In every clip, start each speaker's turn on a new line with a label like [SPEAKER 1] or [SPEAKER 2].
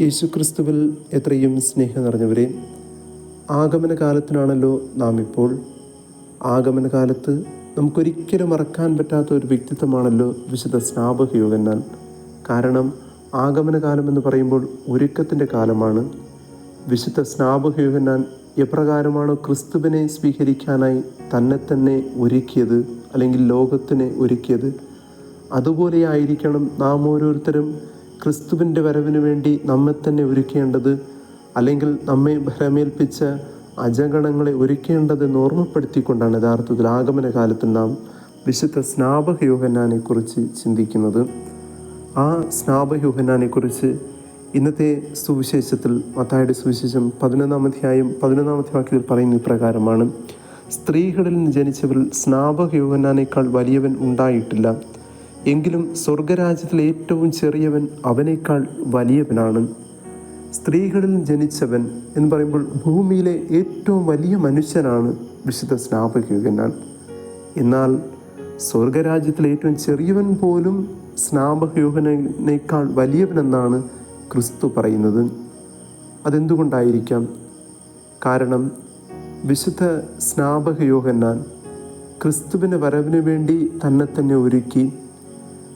[SPEAKER 1] യേശുക്രിസ്തുവിൽ എത്രയും സ്നേഹം നിറഞ്ഞവരെ ആഗമന കാലത്തിനാണല്ലോ നാം ഇപ്പോൾ ആഗമന കാലത്ത് നമുക്കൊരിക്കലും മറക്കാൻ പറ്റാത്ത ഒരു വ്യക്തിത്വമാണല്ലോ വിശുദ്ധ സ്നാപകയോഗന്നാൽ കാരണം ആഗമന കാലം എന്ന് പറയുമ്പോൾ ഒരുക്കത്തിന്റെ കാലമാണ്. വിശുദ്ധ സ്നാപകയോഗന്നാൻ എപ്രകാരമാണോ ക്രിസ്തുവിനെ സ്വീകരിക്കാനായി തന്നെ തന്നെ ഒരുക്കിയത് അല്ലെങ്കിൽ ലോകത്തിനെ ഒരുക്കിയത്? അതുപോലെ ആയിരിക്കണം നാം ഓരോരുത്തരും ക്രിസ്തുവിന്റെ വരവിന് വേണ്ടി നമ്മെ തന്നെ ഒരുക്കേണ്ടത് അല്ലെങ്കിൽ നമ്മെ ഭരമേൽപ്പിച്ച അജഗണങ്ങളെ ഒരുക്കേണ്ടതെന്ന് ഓർമ്മപ്പെടുത്തിക്കൊണ്ടാണ് യഥാർത്ഥത്തിൽ ആഗമന കാലത്ത് നാം വിശുദ്ധ സ്നാപകയോഹനാനെക്കുറിച്ച് ചിന്തിക്കുന്നത്. ആ സ്നാപകയോഹനാനെക്കുറിച്ച് ഇന്നത്തെ സുവിശേഷത്തിൽ മത്തായുടെ സുവിശേഷം പതിനൊന്നാം അധ്യായം പതിനൊന്നാമത്തെ വാക്യത്തിൽ പറയുന്ന ഇപ്രകാരമാണ്. സ്ത്രീകളിൽ നിന്ന് ജനിച്ചവരിൽ സ്നാപകയോഹനാനേക്കാൾ വലിയവൻ ഉണ്ടായിട്ടില്ല. എങ്കിലും സ്വർഗരാജ്യത്തിലെ ഏറ്റവും ചെറിയവൻ അവനേക്കാൾ വലിയവനാണ്. സ്ത്രീകളിൽ ജനിച്ചവൻ എന്ന് പറയുമ്പോൾ ഭൂമിയിലെ ഏറ്റവും വലിയ മനുഷ്യനാണ് വിശുദ്ധ സ്നാപകയുഗനാൻ എന്നാൽ സ്വർഗരാജ്യത്തിലെ ഏറ്റവും ചെറിയവൻ പോലും സ്നാപകയോഹനേക്കാൾ വലിയവനെന്നാണ് ക്രിസ്തു പറയുന്നത്. അതെന്തുകൊണ്ടായിരിക്കാം? കാരണം വിശുദ്ധ സ്നാപകയോഹന്നാൻ ക്രിസ്തുവിന്റെ വരവിന് വേണ്ടി തന്നെ തന്നെ ഒരുക്കി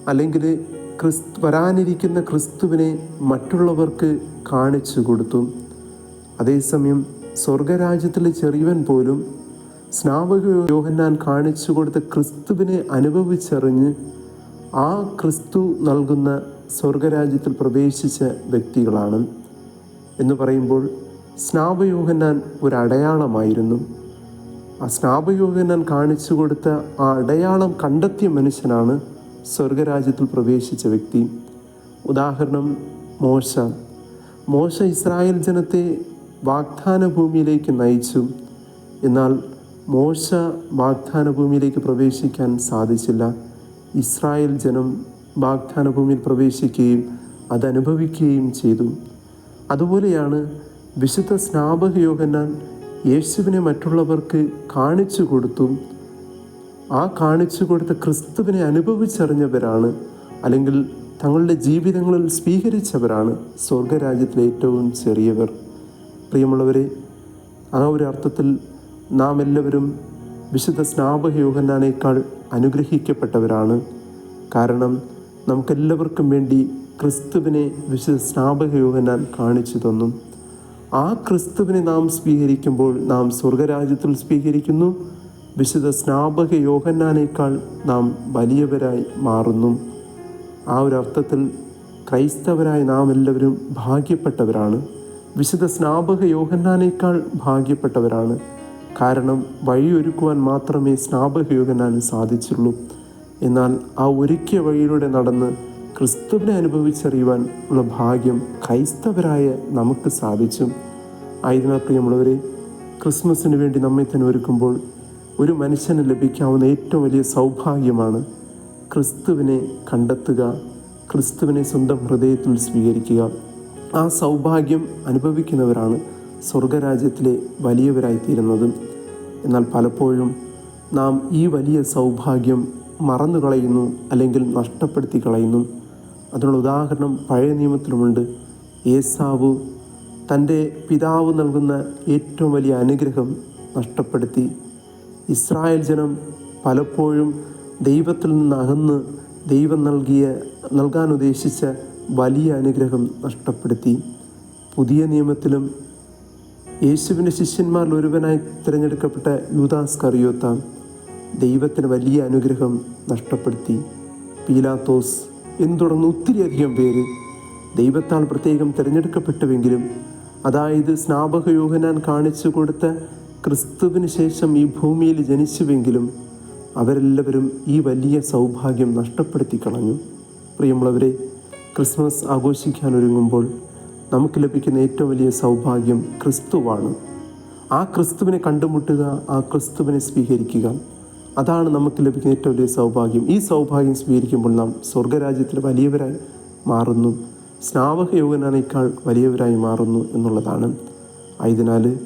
[SPEAKER 1] അല്ലെങ്കിൽ ക്രിസ്തു വരാനിരിക്കുന്ന ക്രിസ്തുവിനെ മറ്റുള്ളവർക്ക് കാണിച്ചു കൊടുത്തു. അതേസമയം സ്വർഗരാജ്യത്തിലെ ചെറിയവൻ പോലും സ്നാപക യോഹന്നാൻ കാണിച്ചു കൊടുത്ത ക്രിസ്തുവിനെ അനുഭവിച്ചറിഞ്ഞ് ആ ക്രിസ്തു നൽകുന്ന സ്വർഗരാജ്യത്തിൽ പ്രവേശിച്ച വ്യക്തികളാണ് എന്ന് പറയുമ്പോൾ സ്നാപയോഹന്നാൻ ഒരു അടയാളമായിരുന്നു ആ സ്നാപയോഹന്നാൻ കാണിച്ചു കൊടുത്ത ആ അടയാളം കണ്ടെത്തിയ മനുഷ്യനാണ് സ്വർഗരാജ്യത്തിൽ പ്രവേശിച്ച വ്യക്തി. ഉദാഹരണം മോശ. മോശ ഇസ്രായേൽ ജനത്തെ വാഗ്ദാന ഭൂമിയിലേക്ക് നയിച്ചു. എന്നാൽ മോശ വാഗ്ദാന ഭൂമിയിലേക്ക് പ്രവേശിക്കാൻ സാധിച്ചില്ല. ഇസ്രായേൽ ജനം വാഗ്ദാന ഭൂമിയിൽ പ്രവേശിക്കുകയും അതനുഭവിക്കുകയും ചെയ്തു. അതുപോലെയാണ് വിശുദ്ധ സ്നാപക യോഹന്നാൻ യേശുവിനെ മറ്റുള്ളവർക്ക് കാണിച്ചു കൊടുത്തു ആ കാണിച്ചു കൊടുത്ത ക്രിസ്തുവിനെ അനുഭവിച്ചറിഞ്ഞവരാണ് അല്ലെങ്കിൽ തങ്ങളുടെ ജീവിതങ്ങളിൽ സ്വീകരിച്ചവരാണ് സ്വർഗരാജ്യത്തിലെ ഏറ്റവും ചെറിയവർ. പ്രിയമുള്ളവരെ ആ ഒരു അർത്ഥത്തിൽ നാം എല്ലാവരും വിശുദ്ധ സ്നാപക യോഹന്നാനേക്കാൾ അനുഗ്രഹിക്കപ്പെട്ടവരാണ്. കാരണം നമുക്കെല്ലാവർക്കും വേണ്ടി ക്രിസ്തുവിനെ വിശുദ്ധ സ്നാപക യോഹന്നാൻ കാണിച്ചു തന്നു. ആ ക്രിസ്തുവിനെ നാം സ്വീകരിക്കുമ്പോൾ നാം സ്വർഗരാജ്യത്തിൽ സ്വീകരിക്കുന്നു. വിശുദ്ധ സ്നാപക യോഹന്നാനേക്കാൾ നാം വലിയവരായി മാറുന്നു. ആ ഒരു അർത്ഥത്തിൽ ക്രൈസ്തവരായ നാം എല്ലാവരും ഭാഗ്യപ്പെട്ടവരാണ്. വിശുദ്ധ സ്നാപക യോഹന്നാനേക്കാൾ ഭാഗ്യപ്പെട്ടവരാണ്. കാരണം വഴിയൊരുക്കുവാൻ മാത്രമേ സ്നാപക യോഹന്നാന് സാധിച്ചുള്ളൂ. എന്നാൽ ആ ഒരുക്കിയ വഴിയിലൂടെ നടന്ന് ക്രിസ്തുവിനെ അനുഭവിച്ചറിയുവാൻ ഉള്ള ഭാഗ്യം ക്രൈസ്തവരായ നമുക്ക് സാധിച്ചു. ആയതിനാൽ പ്രിയമുള്ളവരെ ക്രിസ്മസിന് വേണ്ടി നമ്മെ തന്നെ ഒരുക്കുമ്പോൾ ഒരു മനുഷ്യന് ലഭിക്കാവുന്ന ഏറ്റവും വലിയ സൗഭാഗ്യമാണ് ക്രിസ്തുവിനെ കണ്ടെത്തുക ക്രിസ്തുവിനെ സ്വന്തം ഹൃദയത്തിൽ സ്വീകരിക്കുക. ആ സൗഭാഗ്യം അനുഭവിക്കുന്നവരാണ് സ്വർഗരാജ്യത്തിലെ വലിയവരായിത്തീരുന്നതും. തീരുന്നത് എന്നാൽ പലപ്പോഴും നാം ഈ വലിയ സൗഭാഗ്യം മറന്നു കളയുന്നു അല്ലെങ്കിൽ നഷ്ടപ്പെടുത്തി കളയുന്നു അതിനുള്ള ഉദാഹരണം പഴയ നിയമത്തിലുമുണ്ട്. ഏസാവ് തന്റെ പിതാവ് നൽകുന്ന ഏറ്റവും വലിയ അനുഗ്രഹം നഷ്ടപ്പെടുത്തി ഇസ്രായേൽ ജനം പലപ്പോഴും ദൈവത്തിൽ നിന്ന് അകന്ന് ദൈവം നൽകിയ നൽകാൻ ഉദ്ദേശിച്ച വലിയ അനുഗ്രഹം നഷ്ടപ്പെടുത്തി. പുതിയ നിയമത്തിലും യേശുവിന്റെ ശിഷ്യന്മാരിൽ ഒരുവനായി തിരഞ്ഞെടുക്കപ്പെട്ട യൂദാസ് കറിയോത്ത ദൈവത്തിന് വലിയ അനുഗ്രഹം നഷ്ടപ്പെടുത്തി. പീലാത്തോസ് എന്ന് തുടർന്ന് ഒത്തിരിയധികം പേര് ദൈവത്താൽ പ്രത്യേകം തിരഞ്ഞെടുക്കപ്പെട്ടുവെങ്കിലും അതായത് സ്നാപക യോഹനാൻ കാണിച്ചു കൊടുത്ത ക്രിസ്തുവിന് ശേഷം ഈ ഭൂമിയിൽ ജനിച്ചുവെങ്കിലും അവരെല്ലാവരും ഈ വലിയ സൗഭാഗ്യം നഷ്ടപ്പെടുത്തി കളഞ്ഞു. പ്രിയമുള്ളവരെ ക്രിസ്മസ് ആഘോഷിക്കാൻ ഒരുങ്ങുമ്പോൾ നമുക്ക് ലഭിക്കുന്ന ഏറ്റവും വലിയ സൗഭാഗ്യം ക്രിസ്തുവാണ്. ആ ക്രിസ്തുവിനെ കണ്ടുമുട്ടുക ആ ക്രിസ്തുവിനെ സ്വീകരിക്കുക അതാണ് നമുക്ക് ലഭിക്കുന്ന ഏറ്റവും വലിയ സൗഭാഗ്യം. ഈ സൗഭാഗ്യം സ്വീകരിക്കുമ്പോൾ നാം സ്വർഗരാജ്യത്തിൽ വലിയവരായി മാറുന്നു. സ്നാവക യോഗനേക്കാൾ വലിയവരായി മാറുന്നു എന്നുള്ളതാണ്. ആയതിനാൽ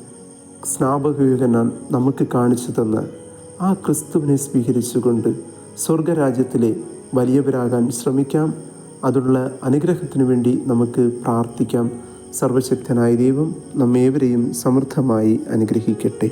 [SPEAKER 1] സ്നാപക യോഗനാൻ നമുക്ക് കാണിച്ചു തന്ന ആ ക്രിസ്തുവിനെ സ്വീകരിച്ചുകൊണ്ട് സ്വർഗരാജ്യത്തിലെ വലിയവരാകാൻ ശ്രമിക്കാം. അതിനുള്ള അനുഗ്രഹത്തിനു വേണ്ടി നമുക്ക് പ്രാർത്ഥിക്കാം. സർവശക്തനായ ദൈവം നമ്മേവരെയും സമൃദ്ധമായി അനുഗ്രഹിക്കട്ടെ.